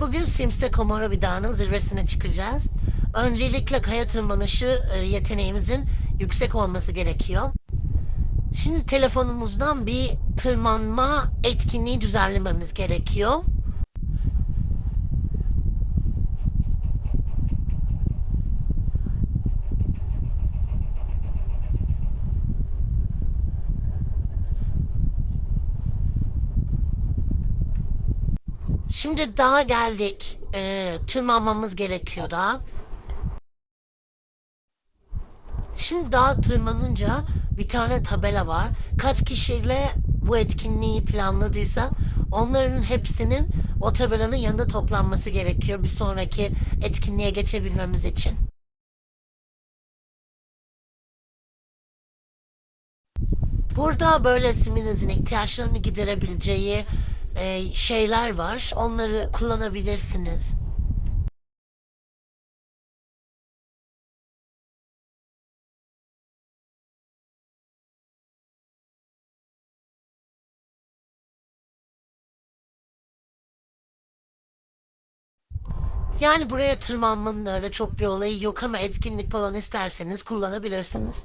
Bugün Sims'te Komoro Dağı'nın zirvesine çıkacağız. Öncelikle kaya tırmanışı e, yeteneğimizin yüksek olması gerekiyor. Şimdi telefonumuzdan bir tırmanma etkinliği düzenlememiz gerekiyor. Şimdi dağa geldik. Ee, tırmanmamız gerekiyor daha. Şimdi dağa tırmanınca bir tane tabela var. Kaç kişiyle bu etkinliği planladıysa onların hepsinin o tabelanın yanında toplanması gerekiyor bir sonraki etkinliğe geçebilmemiz için. Burada böyle siminizin ihtiyaçlarını giderebileceği e, şeyler var. Onları kullanabilirsiniz. Yani buraya tırmanmanın öyle çok bir olayı yok ama etkinlik falan isterseniz kullanabilirsiniz.